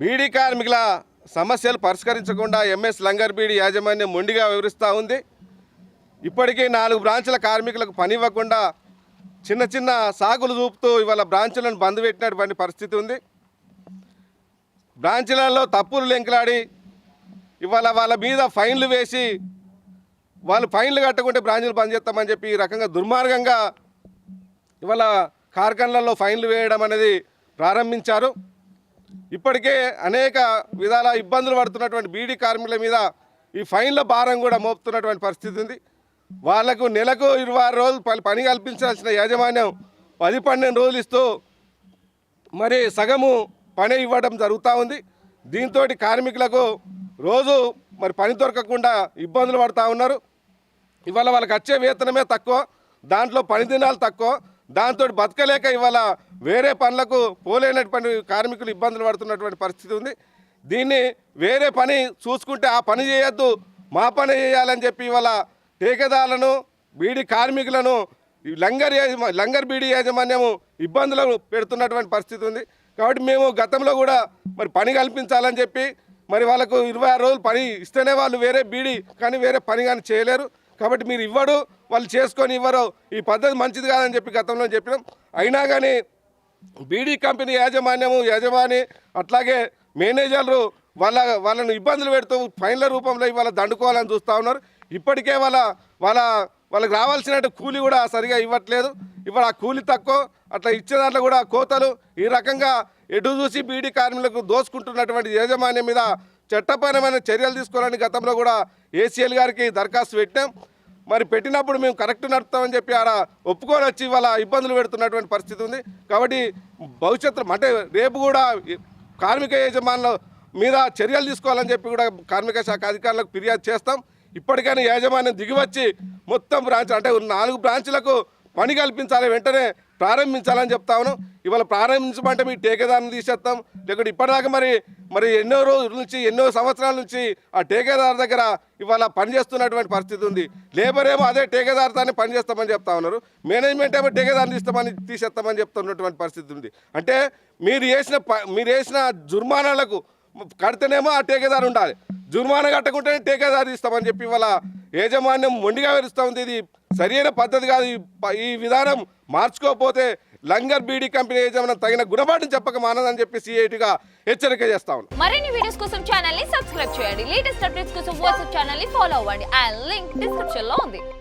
బీడీ కార్మికుల సమస్యలు పరిష్కరించకుండా ఎంఎస్ లంగర్ బీడీ యాజమాన్యం మొండిగా వివరిస్తూ ఉంది. ఇప్పటికీ నాలుగు బ్రాంచ్ల కార్మికులకు పని ఇవ్వకుండా చిన్న చిన్న సాగులు చూపుతూ ఇవాళ బ్రాంచులను బంద్ పెట్టినటువంటి పరిస్థితి ఉంది. బ్రాంచులలో తప్పులు లెంకలాడి ఇవాళ వాళ్ళ మీద ఫైన్లు వేసి వాళ్ళు ఫైన్లు కట్టకుంటే బ్రాంచులు బంద్ చేస్తామని చెప్పి ఈ రకంగా దుర్మార్గంగా ఇవాళ కార్ఖానలలో ఫైన్లు వేయడం అనేది ప్రారంభించారు. ఇప్పటికే అనేక విధాల ఇబ్బందులు పడుతున్నటువంటి బీడీ కార్మికుల మీద ఈ ఫైన్ల భారం కూడా మోపుతున్నటువంటి పరిస్థితి ఉంది. వాళ్ళకు నెలకు ఇరవై ఆరు రోజులు పని- పని కల్పించాల్సిన యాజమాన్యం పది పన్నెండు రోజులు ఇస్తూ మరి సగము పని ఇవ్వడం జరుగుతూ ఉంది. దీంతో కార్మికులకు రోజు మరి పని దొరకకుండా ఇబ్బందులు పడుతూ ఉన్నారు. ఇవాళ వాళ్ళకి వచ్చే వేతనమే తక్కువ దాంట్లో పని దినాలు తక్కువ దాంతో బతకలేక ఇవాళ వేరే పనులకు పోలేనటువంటి కార్మికులు ఇబ్బందులు పడుతున్నటువంటి పరిస్థితి ఉంది. దీన్ని వేరే పని చూసుకుంటే ఆ పని చేయొద్దు మా పని చేయాలని చెప్పి ఇవాళ టీకదారులను బీడీ కార్మికులను లంగర్ లంగర్ బీడీ యాజమాన్యము ఇబ్బందులు పెడుతున్నటువంటి పరిస్థితి ఉంది. కాబట్టి మేము గతంలో కూడా మరి పని కల్పించాలని చెప్పి మరి వాళ్ళకు ఇరవై ఆరు రోజులు పని ఇస్తేనే వాళ్ళు వేరే బీడీ కానీ వేరే పని కానీ చేయలేరు. కాబట్టి మీరు ఇవ్వడు వాళ్ళు చేసుకొని ఇవ్వరు ఈ పద్ధతి మంచిది కాదని చెప్పి గతంలో చెప్పినాం. అయినా కానీ బీడీ కంపెనీ యాజమాన్యము యజమాని అట్లాగే మేనేజర్లు వాళ్ళ వాళ్ళను ఇబ్బందులు పెడుతూ ఫైన్ల రూపంలో ఇవాళ దండుకోవాలని చూస్తూ ఉన్నారు. ఇప్పటికే వాళ్ళ వాళ్ళ వాళ్ళకి రావాల్సిన కూలి కూడా సరిగా ఇవ్వట్లేదు. ఇవాళ ఆ కూలి తక్కువ అట్లా ఇచ్చే దాంట్లో కూడా కోతలు ఈ రకంగా ఎటు చూసి బీడీ కార్మికులకు దోసుకుంటున్నటువంటి యాజమాన్యం మీద చట్టపరమైన చర్యలు తీసుకోవాలని గతంలో కూడా ఏసీఎల్ గారికి దరఖాస్తు పెట్టాం మరి పెట్టినప్పుడు మేము కరెక్ట్ నడుపుతామని చెప్పి ఆడ ఒప్పుకొని వచ్చి వాళ్ళ ఇబ్బందులు పెడుతున్నటువంటి పరిస్థితి ఉంది. కాబట్టి భవిష్యత్తు అంటే రేపు కూడా కార్మిక యజమానుల మీద చర్యలు తీసుకోవాలని చెప్పి కూడా కార్మిక శాఖ అధికారులకు ఫిర్యాదు చేస్తాం. ఇప్పటికైనా యాజమాన్యం దిగివచ్చి మొత్తం బ్రాంచ్ అంటే నాలుగు బ్రాంచ్లకు పని కల్పించాలి. వెంటనే ప్రారంభించాలని చెప్తా ఉన్నాం. ఇవాళ ప్రారంభించమంటే మీ టేకేదారుని తీసేస్తాం. లేకుంటే ఇప్పటిదాకా మరి మరి ఎన్నో రోజుల నుంచి ఎన్నో సంవత్సరాల నుంచి ఆ టేకేదారు దగ్గర ఇవాళ పనిచేస్తున్నటువంటి పరిస్థితి ఉంది. లేబర్ ఏమో అదే టేకేదారుతానే పనిచేస్తామని చెప్తా ఉన్నారు. మేనేజ్మెంట్ ఏమో టేకేదారుని తీస్తామని తీసేస్తామని చెప్తున్నటువంటి పరిస్థితి ఉంది. అంటే మీరు వేసిన ప- మీరు వేసిన జుర్మానాలకు కడితేనేమో ఆ టేకేదారు ఉండాలి. జుర్మానా కట్టకుంటేనే టేకేదారు తీస్తామని చెప్పి ఇవాళ యాజమాన్యం మొండిగా విరుస్తూ ఉంది. ఇది సరైన పద్ధతి కాదు. ఈ విధానం మార్చుకోకపోతే లంగర్ బీడీ కంపెనీ యజమానం తగిన గుణపాఠం చెప్పక మానదని చెప్పి సిఐటిగా హెచ్చరిక చేస్తా ఉన్నాం. మరిన్ని వీడియోస్ కోసం ఛానల్ని సబ్స్క్రైబ్ చేయండి. లేటెస్ట్ అప్డేట్స్ కోసం వాట్సాప్ ఛానల్ని ఫాలో అవ్వండి. అండ్ లింక్ డిస్క్రిప్షన్లో ఉంది.